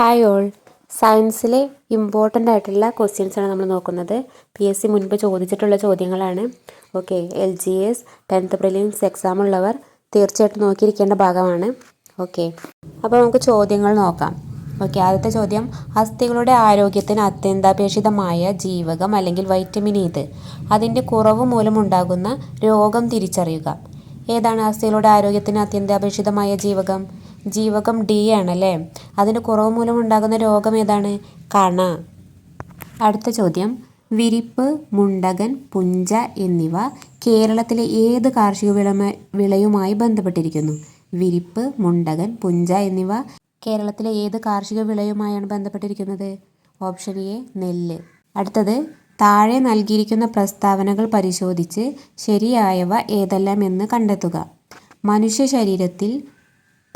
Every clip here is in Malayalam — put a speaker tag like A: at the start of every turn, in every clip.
A: ഹായ് ഓൾ സയൻസിലെ ഇമ്പോർട്ടന്റ് ആയിട്ടുള്ള ക്വസ്റ്റ്യൻസാണ് നമ്മൾ നോക്കുന്നത്. പി എസ് സി മുൻപ് ചോദിച്ചിട്ടുള്ള ചോദ്യങ്ങളാണ്. Okay L G S tenth prelims exam ഉള്ളവർ തീർച്ചയായിട്ടും നോക്കിയിരിക്കേണ്ട ഭാഗമാണ്. ഓക്കെ അപ്പോൾ നമുക്ക് ചോദ്യങ്ങൾ നോക്കാം. ഓക്കെ ആദ്യത്തെ ചോദ്യം അസ്ഥികളുടെ ആരോഗ്യത്തിന് അത്യന്താപേക്ഷിതമായ ജീവകം അല്ലെങ്കിൽ വൈറ്റമിൻ ഇത് അതിന്റെ കുറവ് മൂലമുണ്ടാകുന്ന രോഗം തിരിച്ചറിയുക. ഏതാണ് അസ്ഥികളുടെ ആരോഗ്യത്തിന് അത്യന്താപേക്ഷിതമായ ജീവകം? ജീവകം ഡി ആണല്ലേ? അതിന് കുറവ് മൂലം ഉണ്ടാകുന്ന രോഗം ഏതാണ്? കണ. അടുത്ത ചോദ്യം. വിരിപ്പ് മുണ്ടകൻ പുഞ്ച എന്നിവ കേരളത്തിലെ ഏത് കാർഷിക വിളമ വിളയുമായി ബന്ധപ്പെട്ടിരിക്കുന്നു? വിരിപ്പ് മുണ്ടകൻ പുഞ്ച എന്നിവ കേരളത്തിലെ ഏത് കാർഷിക വിളയുമായാണ് ബന്ധപ്പെട്ടിരിക്കുന്നത്? ഓപ്ഷൻ എ നെല്ല്. അടുത്തത്. താഴെ നൽകിയിരിക്കുന്ന പ്രസ്താവനകൾ പരിശോധിച്ച് ശരിയായവ ഏതെല്ലാം എന്ന് കണ്ടെത്തുക. മനുഷ്യ ശരീരത്തിൽ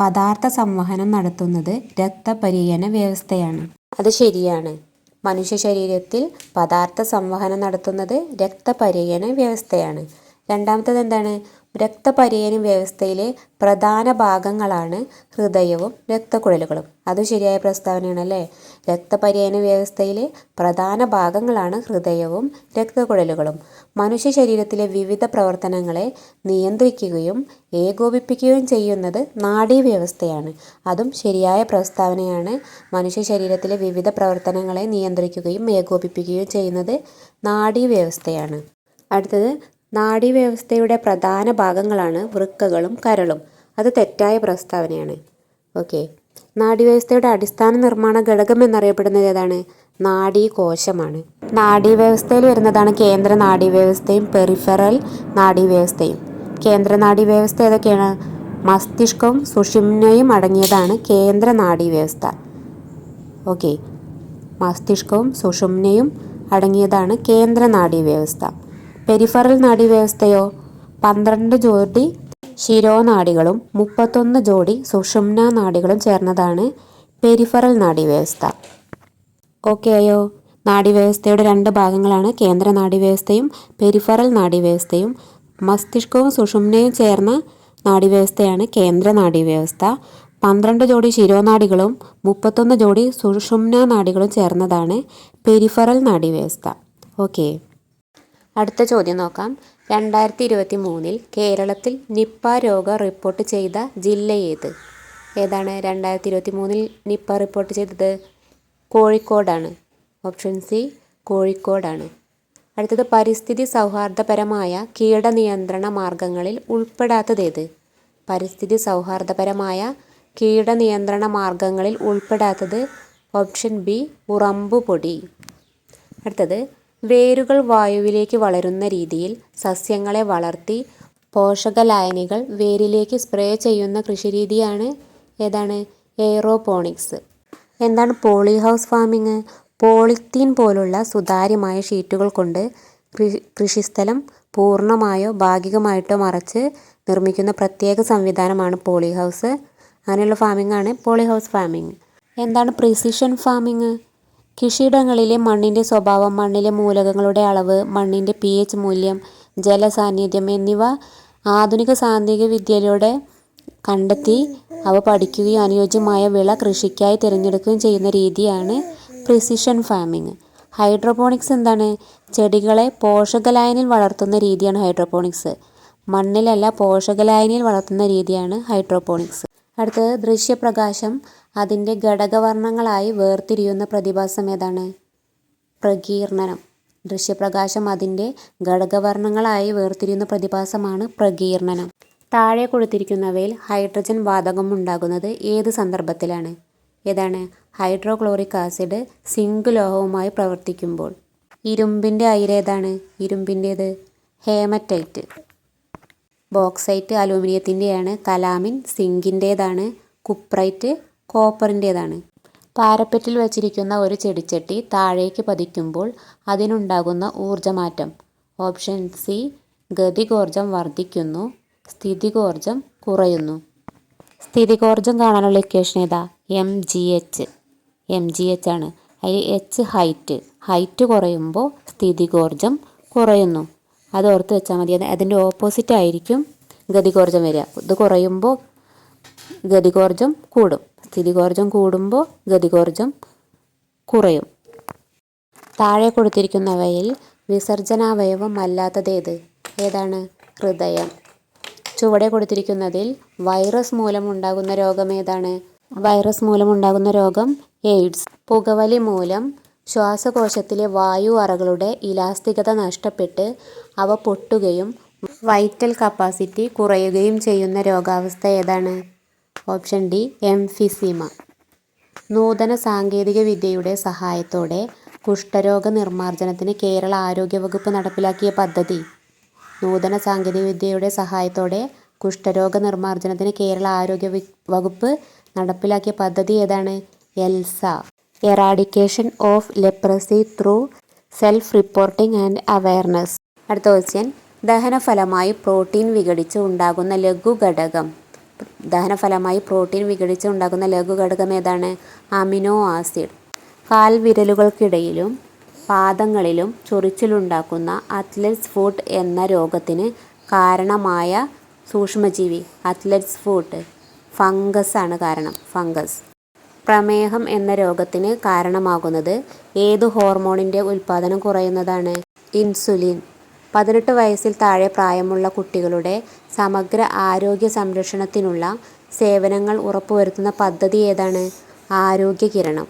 A: പദാർത്ഥ സംവഹനം നടത്തുന്നത് രക്തപര്യന വ്യവസ്ഥയാണ്. അത് ശരിയാണ്. മനുഷ്യ ശരീരത്തിൽ പദാർത്ഥ സംവഹനം നടത്തുന്നത് രക്തപര്യന വ്യവസ്ഥയാണ്. രണ്ടാമത്തത് എന്താണ് രക്തപര്യന വ്യവസ്ഥയിലെ പ്രധാന ഭാഗങ്ങളാണ് ഹൃദയവും രക്തക്കുഴലുകളും. അത് ശരിയായ പ്രസ്താവനയാണല്ലേ? രക്തപര്യന വ്യവസ്ഥയിലെ പ്രധാന ഭാഗങ്ങളാണ് ഹൃദയവും രക്തക്കുഴലുകളും. മനുഷ്യ ശരീരത്തിലെ വിവിധ പ്രവർത്തനങ്ങളെ നിയന്ത്രിക്കുകയും ഏകോപിപ്പിക്കുകയും ചെയ്യുന്നത് നാഡീവ്യവസ്ഥയാണ് അതും ശരിയായ പ്രസ്താവനയാണ് മനുഷ്യ ശരീരത്തിലെ വിവിധ പ്രവർത്തനങ്ങളെ നിയന്ത്രിക്കുകയും ഏകോപിപ്പിക്കുകയും ചെയ്യുന്നത് നാഡീവ്യവസ്ഥയാണ് അടുത്തത് നാഡീവ്യവസ്ഥയുടെ പ്രധാന ഭാഗങ്ങളാണ് വൃക്കകളും കരളും. അത് തെറ്റായ പ്രസ്താവനയാണ്. ഓക്കെ. നാഡീവ്യവസ്ഥയുടെ അടിസ്ഥാന നിർമ്മാണ ഘടകം എന്നറിയപ്പെടുന്നത് ഏതാണ്? നാഡീകോശമാണ്. നാഡീവ്യവസ്ഥയിൽ വരുന്നതാണ് കേന്ദ്ര നാഡീവ്യവസ്ഥയും പെറിഫറൽ നാഡീവ്യവസ്ഥയും. കേന്ദ്ര നാഡീവ്യവസ്ഥ ഏതൊക്കെയാണ്? മസ്തിഷ്കവും സുഷിമ്നയും അടങ്ങിയതാണ് കേന്ദ്ര നാഡീവ്യവസ്ഥ. ഓക്കെ. മസ്തിഷ്കവും സുഷുമ്നയും അടങ്ങിയതാണ് കേന്ദ്ര നാഡീവ്യവസ്ഥ. പെരിഫറൽ നാഡി നാഡീവ്യവസ്ഥയോ പന്ത്രണ്ട് ജോഡി ശിരോനാഡികളും മുപ്പത്തൊന്ന് ജോഡി സുഷുമ്ന നാഡികളും ചേർന്നതാണ് പെരിഫറൽ നാഡി നാഡീവ്യവസ്ഥ ഓക്കെ നാഡി വ്യവസ്ഥയുടെ രണ്ട് ഭാഗങ്ങളാണ് കേന്ദ്ര നാഡി വ്യവസ്ഥയും പെരിഫറൽ നാഡി വ്യവസ്ഥയും മസ്തിഷ്കവും സുഷുമ്നയും ചേർന്ന നാഡി വ്യവസ്ഥയാണ് കേന്ദ്ര നാഡി നാഡീവ്യവസ്ഥ പന്ത്രണ്ട് ജോഡി ശിരോനാടികളും മുപ്പത്തൊന്ന് ജോഡി സുഷുമ്ന നാടികളും ചേർന്നതാണ് പെരിഫറൽ നാഡി വ്യവസ്ഥ ഓക്കെ. അടുത്ത ചോദ്യം നോക്കാം. രണ്ടായിരത്തി ഇരുപത്തി മൂന്നിൽ കേരളത്തിൽ നിപ്പ രോഗം റിപ്പോർട്ട് ചെയ്ത ജില്ല ഏത്? ഏതാണ് രണ്ടായിരത്തി ഇരുപത്തി മൂന്നിൽ നിപ്പ റിപ്പോർട്ട് ചെയ്തത്? കോഴിക്കോടാണ്. ഓപ്ഷൻ സി കോഴിക്കോടാണ്. അടുത്തത് പരിസ്ഥിതി സൗഹാർദ്ദപരമായ കീടനിയന്ത്രണ മാർഗങ്ങളിൽ ഉൾപ്പെടാത്തതേത് പരിസ്ഥിതി സൗഹാർദ്ദപരമായ കീടനിയന്ത്രണ മാർഗങ്ങളിൽ ഉൾപ്പെടാത്തത് ഓപ്ഷൻ ബി ഉറമ്പുപൊടി. അടുത്തത് വേരുകൾ വായുവിലേക്ക് വളരുന്ന രീതിയിൽ സസ്യങ്ങളെ വളർത്തി പോഷക ലായനികൾ വേരിലേക്ക് സ്പ്രേ ചെയ്യുന്ന കൃഷിരീതിയാണ് ഏതാണ്? എയ്റോപോണിക്സ്. എന്താണ് പോളി ഹൗസ് ഫാമിങ് പോളിത്തീൻ പോലുള്ള സുതാര്യമായ ഷീറ്റുകൾ കൊണ്ട് കൃഷിസ്ഥലം പൂർണമായോ ഭാഗികമായിട്ടോ മറച്ച് നിർമ്മിക്കുന്ന പ്രത്യേക സംവിധാനമാണ് പോളി ഹൗസ്. അങ്ങനെയുള്ള ഫാമിംഗ് ആണ് പോളി ഹൗസ് ഫാമിംഗ്. എന്താണ് പ്രിസിഷൻ ഫാമിംഗ്? കൃഷിയിടങ്ങളിലെ മണ്ണിന്റെ സ്വഭാവം മണ്ണിലെ മൂലകങ്ങളുടെ അളവ് മണ്ണിന്റെ പി എച്ച് മൂല്യം ജലസാന്നിധ്യം എന്നിവ ആധുനിക സാങ്കേതിക വിദ്യയിലൂടെ കണ്ടെത്തി അവ പഠിക്കുകയും അനുയോജ്യമായ വിള കൃഷിക്കായി തിരഞ്ഞെടുക്കുകയും ചെയ്യുന്ന രീതിയാണ് പ്രിസിഷൻ ഫാമിംഗ് ഹൈഡ്രോപോണിക്സ് എന്താണ്? ചെടികളെ പോഷകലായനിൽ വളർത്തുന്ന രീതിയാണ് ഹൈഡ്രോപോണിക്സ് മണ്ണിലല്ല പോഷകലായനിയിൽ വളർത്തുന്ന രീതിയാണ് ഹൈഡ്രോപോണിക്സ് അടുത്തത് ദൃശ്യപ്രകാശം. അതിന്റെ ഘടകവർണങ്ങളായി വേർതിരിയുന്ന പ്രതിഭാസം ഏതാണ്? പ്രകീർണനം. ദൃശ്യപ്രകാശം അതിന്റെ ഘടകവർണങ്ങളായി വേർതിരിയുന്ന പ്രതിഭാസമാണ് പ്രകീർണനം. താഴെ കൊടുത്തിരിക്കുന്നവയിൽ ഹൈഡ്രജൻ വാതകം ഉണ്ടാകുന്നത് ഏത് സന്ദർഭത്തിലാണ്? ഏതാണ്? ഹൈഡ്രോക്ലോറിക് ആസിഡ് സിങ്ക് ലോഹവുമായി പ്രവർത്തിക്കുമ്പോൾ. ഇരുമ്പിന്റെ അയിരേതാണ് ഇരുമ്പിന്റേത് ഹേമറ്റൈറ്റ്. ബോക്സൈറ്റ് അലൂമിനിയത്തിന്റെയാണ് കലാമിൻ സിങ്കിന്റേതാണ് കുപ്രൈറ്റ് കോപ്പറിന്റേതാണ് പാരപ്പറ്റിൽ വച്ചിരിക്കുന്ന ഒരു ചെടിച്ചട്ടി താഴേക്ക് പതിക്കുമ്പോൾ അതിനുണ്ടാകുന്ന ഊർജമാറ്റം. ഓപ്ഷൻ സി ഗതികോർജം വർദ്ധിക്കുന്നു സ്ഥിതികോർജം കുറയുന്നു. സ്ഥിതികോർജം കാണാനുള്ള ഇക്വേഷൻ ഏതാ? M G H M G H ആണ്. അതിൽ എച്ച് ഹൈറ്റ് ഹൈറ്റ് കുറയുമ്പോൾ സ്ഥിതികോർജം കുറയുന്നു. അത് ഓർത്ത് വെച്ചാൽ മതി അത് അതിന്റെ ഓപ്പോസിറ്റ് ആയിരിക്കും ഗതികോർജം വരിക. ഇത് കുറയുമ്പോൾ ഗതികോർജം കൂടും. സ്ഥിതികോർജം കൂടുമ്പോൾ ഗതികോർജം കുറയും. താഴെ കൊടുത്തിരിക്കുന്നവയിൽ വിസർജനാവയവം അല്ലാത്തതേത് ഏതാണ്? ഹൃദയം. ചുവടെ കൊടുത്തിരിക്കുന്നതിൽ വൈറസ് മൂലമുണ്ടാകുന്ന രോഗം ഏതാണ്? വൈറസ് മൂലമുണ്ടാകുന്ന രോഗം എയ്ഡ്സ്. പുകവലി മൂലം ശ്വാസകോശത്തിലെ വായു അറകളുടെ ഇലാസ്തികത നഷ്ടപ്പെട്ട് അവ പൊട്ടുകയും വൈറ്റൽ കപ്പാസിറ്റി കുറയുകയും ചെയ്യുന്ന രോഗാവസ്ഥ ഏതാണ്? ഓപ്ഷൻ ഡി എംഫിസീമ നൂതന സാങ്കേതിക വിദ്യയുടെ സഹായത്തോടെ കുഷ്ഠരോഗ നിർമ്മാർജനത്തിന് കേരള ആരോഗ്യവകുപ്പ് നടപ്പിലാക്കിയ പദ്ധതി. നൂതന സാങ്കേതിക വിദ്യയുടെ സഹായത്തോടെ കുഷ്ഠരോഗ നിർമ്മാർജനത്തിന് കേരള ആരോഗ്യ വകുപ്പ് നടപ്പിലാക്കിയ പദ്ധതി ഏതാണ്? ELSA. Eradication of leprosy through self reporting and awareness. അടുത്ത ക്വസ്റ്റ്യൻ. ദഹനഫലമായി പ്രോട്ടീൻ വിഘടിച്ച് ഉണ്ടാകുന്ന ലഘുഘടകം. ദഹനഫലമായി പ്രോട്ടീൻ വിഘടിച്ച് ഉണ്ടാകുന്ന ലഘുഘടകം ഏതാണ്? Amino acid. കാൽ വിരലുകൾക്കിടയിലും പാദങ്ങളിലും ചൊറിച്ചിലുണ്ടാക്കുന്ന അത്ലറ്റ്സ് ഫുട്ട് എന്ന രോഗത്തിന് കാരണമായ സൂക്ഷ്മജീവി അത്ലറ്റ്സ് ഫുട്ട് ഫംഗസ് ആണ് കാരണം. ഫംഗസ്. പ്രമേഹം എന്ന രോഗത്തിന് കാരണമാകുന്നത് ഏത് ഹോർമോണിന്റെ ഉൽപ്പാദനം കുറയുന്നതാണ്? ഇൻസുലിൻ. പതിനെട്ട് വയസ്സിൽ താഴെ പ്രായമുള്ള കുട്ടികളുടെ സമഗ്ര ആരോഗ്യ സംരക്ഷണത്തിനുള്ള സേവനങ്ങൾ ഉറപ്പുവരുത്തുന്ന പദ്ധതി ഏതാണ്? ആരോഗ്യ കിരണം.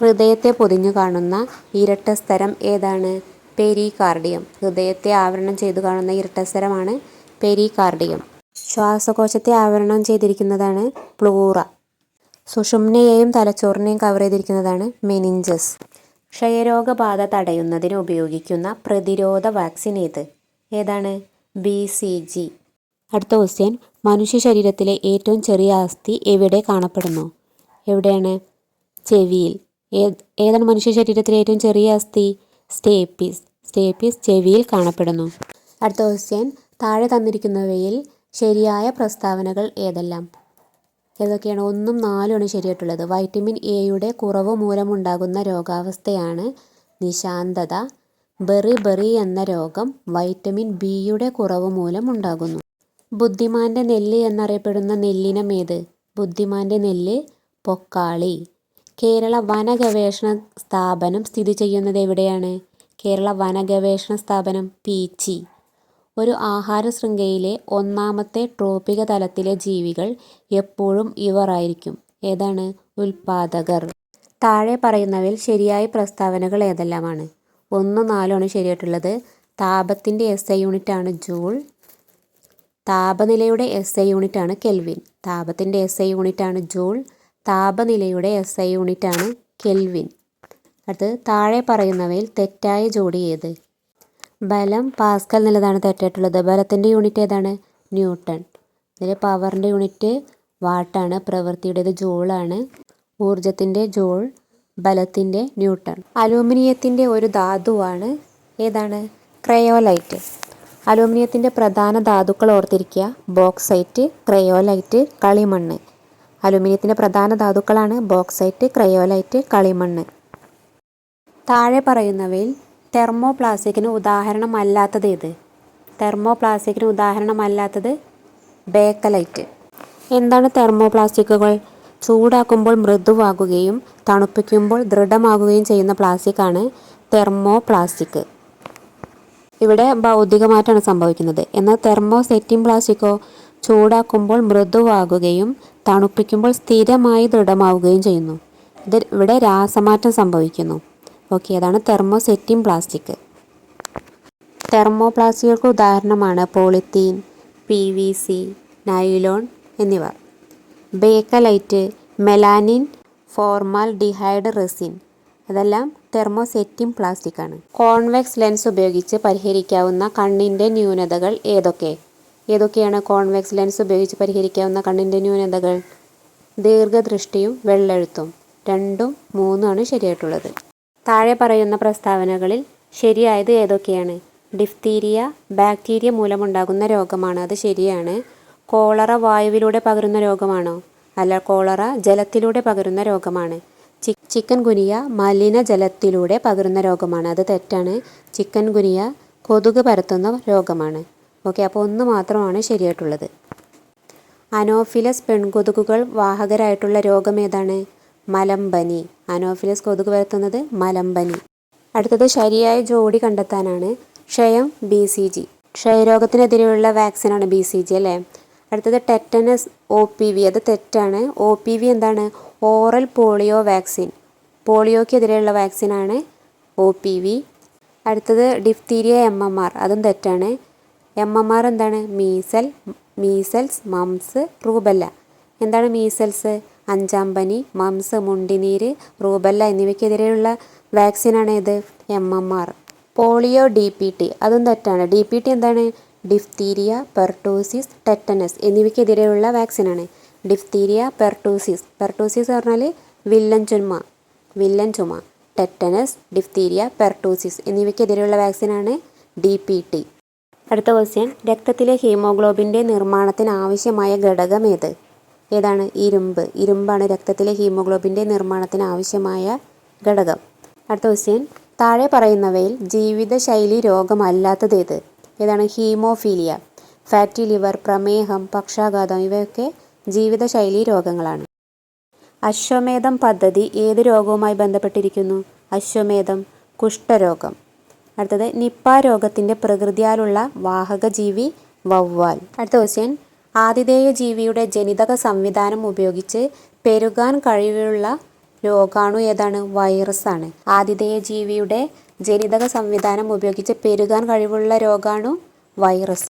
A: ഹൃദയത്തെ പൊതിഞ്ഞു കാണുന്ന ഇരട്ടസ്തരം ഏതാണ്? പെരികാർഡിയം. ഹൃദയത്തെ ആവരണം ചെയ്തു കാണുന്ന ഇരട്ടസ്തരമാണ് പെരികാർഡിയം. ശ്വാസകോശത്തെ ആവരണം ചെയ്തിരിക്കുന്നതാണ് പ്ലൂറ. സുഷുമ്നയെയും തലച്ചോറിനെയും കവർ ചെയ്തിരിക്കുന്നതാണ് മെനിഞ്ചസ് ക്ഷയരോഗബാധ തടയുന്നതിന് ഉപയോഗിക്കുന്ന പ്രതിരോധ വാക്സിൻ ഏത്? ഏതാണ്? B C G. അടുത്ത ക്വസ്റ്റ്യൻ മനുഷ്യ ശരീരത്തിലെ ഏറ്റവും ചെറിയ അസ്ഥി എവിടെ കാണപ്പെടുന്നു? എവിടെയാണ്? ചെവിയിൽ. ഏത് ഏതാണ് മനുഷ്യ ശരീരത്തിലെ ഏറ്റവും ചെറിയ അസ്ഥി സ്റ്റേപ്പീസ്. സ്റ്റേപ്പീസ് ചെവിയിൽ കാണപ്പെടുന്നു. അടുത്ത ക്വസ്റ്റ്യൻ താഴെ തന്നിരിക്കുന്നവയിൽ ശരിയായ പ്രസ്താവനകൾ ഏതെല്ലാം? ഏതൊക്കെയാണ് ഒന്നും നാലുമാണ് ശരിയായിട്ടുള്ളത്. വൈറ്റമിൻ എയുടെ കുറവ് മൂലമുണ്ടാകുന്ന രോഗാവസ്ഥയാണ് നിശാന്തത ബെറി ബെറി എന്ന രോഗം വൈറ്റമിൻ ബിയുടെ കുറവ് മൂലം ഉണ്ടാകുന്നു. ബുദ്ധിമാന്റെ നെല്ല് എന്നറിയപ്പെടുന്ന നെല്ലിനം ഏത്? ബുദ്ധിമാന്റെ നെല്ല് പൊക്കാളി. കേരള വനഗവേഷണ സ്ഥാപനം സ്ഥിതി ചെയ്യുന്നത് എവിടെയാണ്? കേരള വനഗവേഷണ സ്ഥാപനം പീച്ചി. ഒരു ആഹാര ശൃംഖലയിലെ ഒന്നാമത്തെ ട്രോപിക തലത്തിലെ ജീവികൾ എപ്പോഴും ഇവർ ആയിരിക്കും ഏതാണ്? ഉൽപാദകർ. താഴെ പറയുന്നവയിൽ ശരിയായ പ്രസ്താവനകൾ ഏതെല്ലാമാണ്? ഒന്ന് നാലുമാണ് ശരിയായിട്ടുള്ളത്. താപത്തിന്റെ എസ് ഐ യൂണിറ്റ് ആണ് ജൂൾ. താപനിലയുടെ എസ് ഐ യൂണിറ്റ് ആണ് കെൽവിൻ. ഐ യൂണിറ്റ് ആണ് ജൂൾ. താപനിലയുടെ എസ് ഐ യൂണിറ്റ് ആണ് കെൽവിൻ. അടുത്ത് താഴെ പറയുന്നവയിൽ തെറ്റായ ജോഡി ഏത്? ബലം പാസ്കൽ എന്നുള്ളതാണ് തെറ്റായിട്ടുള്ളത് ബലത്തിന്റെ യൂണിറ്റ് ഏതാണ്? ന്യൂട്ടൺ. ഇതിൽ പവറിന്റെ യൂണിറ്റ് വാട്ടാണ് പ്രവൃത്തിയുടേത് ജൂളാണ്. ഊർജത്തിന്റെ ജൂൾ ബലത്തിന്റെ ന്യൂട്ടൺ. അലൂമിനിയത്തിന്റെ ഒരു ധാതുവാണ് ഏതാണ്? ക്രയോലൈറ്റ്. അലൂമിനിയത്തിന്റെ പ്രധാന ധാതുക്കൾ ഓർത്തിരിക്കുക. ബോക്സൈറ്റ് ക്രയോലൈറ്റ് കളിമണ്ണ്. അലൂമിനിയത്തിന്റെ പ്രധാന ധാതുക്കളാണ് ബോക്സൈറ്റ് ക്രയോലൈറ്റ് കളിമണ്ണ്. താഴെ പറയുന്നവയിൽ തെർമോപ്ലാസ്റ്റിക്കിന് ഉദാഹരണമല്ലാത്തത് ഏത്? തെർമോപ്ലാസ്റ്റിക്കിന് ഉദാഹരണമല്ലാത്തത് ബേക്കലൈറ്റ്. എന്താണ് തെർമോപ്ലാസ്റ്റിക്കുകൾ? ചൂടാക്കുമ്പോൾ മൃദുവാകുകയും തണുപ്പിക്കുമ്പോൾ ദൃഢമാകുകയും ചെയ്യുന്ന പ്ലാസ്റ്റിക്കാണ് തെർമോപ്ലാസ്റ്റിക്. ഇവിടെ ഭൗതികമായിട്ടാണ് സംഭവിക്കുന്നത്. എന്നാൽ തെർമോസെറ്റിംഗ് പ്ലാസ്റ്റിക്കോ? ചൂടാക്കുമ്പോൾ മൃദുവാകുകയും തണുപ്പിക്കുമ്പോൾ സ്ഥിരമായി ദൃഢമാവുകയും ചെയ്യുന്നു. ഇത് ഇവിടെ രാസമാറ്റം സംഭവിക്കുന്നു. ഓക്കെ അതാണ് തെർമോസെറ്റിൻ പ്ലാസ്റ്റിക്. തെർമോപ്ലാസ്റ്റിക്കുകൾക്ക് ഉദാഹരണമാണ് polythene P V C nylon എന്നിവ. Bakelite melanin formaldehyde resin. ഇതെല്ലാം തെർമോസെറ്റിൻ പ്ലാസ്റ്റിക് ആണ് കോൺവെക്സ് ലെൻസ് ഉപയോഗിച്ച് പരിഹരിക്കാവുന്ന കണ്ണിന്റെ ന്യൂനതകൾ ഏതൊക്കെ? ഏതൊക്കെയാണ് കോൺവെക്സ് ലെൻസ് ഉപയോഗിച്ച് പരിഹരിക്കാവുന്ന കണ്ണിന്റെ ന്യൂനതകൾ? ദീർഘദൃഷ്ടിയും വെള്ളെഴുത്തും. രണ്ടും മൂന്നുമാണ് ശരിയായിട്ടുള്ളത്. താഴെ പറയുന്ന പ്രസ്താവനകളിൽ ശരിയായത് ഏതൊക്കെയാണ്? ഡിഫ്തീരിയ ബാക്ടീരിയ മൂലമുണ്ടാകുന്ന രോഗമാണ്. അത് ശരിയാണ്. കോളറ വായുവിലൂടെ പകരുന്ന രോഗമാണോ? അല്ല കോളറ ജലത്തിലൂടെ പകരുന്ന രോഗമാണ്. ചി ചിക്കൻ ഗുനിയ മലിന ജലത്തിലൂടെ പകരുന്ന രോഗമാണ്. അത് തെറ്റാണ്. ചിക്കൻ ഗുനിയ കൊതുക് പരത്തുന്ന രോഗമാണ്. ഓക്കെ അപ്പോൾ ഒന്ന് മാത്രമാണ് ശരിയായിട്ടുള്ളത്. അനോഫിലസ് പെൺകൊതുകുകൾ വാഹകരായിട്ടുള്ള രോഗം ഏതാണ്? മലമ്പനി. അനോഫിലസ് കൊതുക് പരത്തുന്നത് മലമ്പനി. അടുത്തത് ശരിയായ ജോഡി കണ്ടെത്താനാണ് ക്ഷയം ബി സി ജി. ക്ഷയരോഗത്തിനെതിരെയുള്ള വാക്സിനാണ് ബി സി ജി അല്ലേ? അടുത്തത് ടെറ്റനസ് ഒ പി വി. അത് തെറ്റാണ്. ഒ പി വി എന്താണ്? Oral polio vaccine. പോളിയോക്കെതിരെയുള്ള വാക്സിനാണ് ഒ പി വി. അടുത്തത് ഡിഫ്തീരിയ എം എം ആർ. അതും തെറ്റാണ്. എം എം ആർ എന്താണ്? Measle measles mumps rubella. എന്താണ് മീസൽസ്? അഞ്ചാം പനി മംസ് മുണ്ടിനീര് റൂബല്ല എന്നിവയ്ക്കെതിരെയുള്ള വാക്സിനാണ് ഏത് M M R. Polio D P T. അതും തെറ്റാണ്. ഡി പി ടി എന്താണ്? ഡിഫ്തീരിയ പെർട്ടോസിസ് ടെറ്റനസ് എന്നിവയ്ക്കെതിരെയുള്ള വാക്സിനാണ്. Diphtheria pertussis. പെർട്ടൂസിസ് പറഞ്ഞാൽ വില്ലൻ ചുമ. വില്ലൻ ചുമ. ടെറ്റനസ് ഡിഫ്തീരിയ പെർട്ടോസിസ് എന്നിവയ്ക്കെതിരെയുള്ള വാക്സിനാണ് ഡി പി ടി. അടുത്ത ക്വസ്റ്റ്യൻ രക്തത്തിലെ ഹീമോഗ്ലോബിന്റെ നിർമ്മാണത്തിന് ആവശ്യമായ ഘടകം ഏത്? ഏതാണ്? ഇരുമ്പ്. ഇരുമ്പാണ് രക്തത്തിലെ ഹീമോഗ്ലോബിന്റെ നിർമ്മാണത്തിന് ആവശ്യമായ ഘടകം. അടുത്ത ക്വസ്റ്റ്യൻ താഴെ പറയുന്നവയിൽ ജീവിതശൈലി രോഗമല്ലാത്തത് ഏത്? ഏതാണ്? ഹീമോഫീലിയ ഫാറ്റി ലിവർ പ്രമേഹം പക്ഷാഘാതം ഇവയൊക്കെ ജീവിതശൈലി രോഗങ്ങളാണ്. അശ്വമേധം പദ്ധതി ഏത് രോഗവുമായി ബന്ധപ്പെട്ടിരിക്കുന്നു? അശ്വമേധം കുഷ്ഠരോഗം. അടുത്തത് നിപ്പ രോഗത്തിന്റെ പ്രകൃതിയാലുള്ള വാഹക ജീവി വവ്വാൽ. അടുത്ത ക്വസ്റ്റ്യൻ ആതിഥേയ ജീവിയുടെ ജനിതക സംവിധാനം ഉപയോഗിച്ച് പെരുകാൻ കഴിവുള്ള രോഗാണു ഏതാണ്? വൈറസ് ആണ് ആതിഥേയ ജീവിയുടെ ജനിതക സംവിധാനം ഉപയോഗിച്ച് പെരുകാൻ കഴിവുള്ള രോഗാണു വൈറസ്.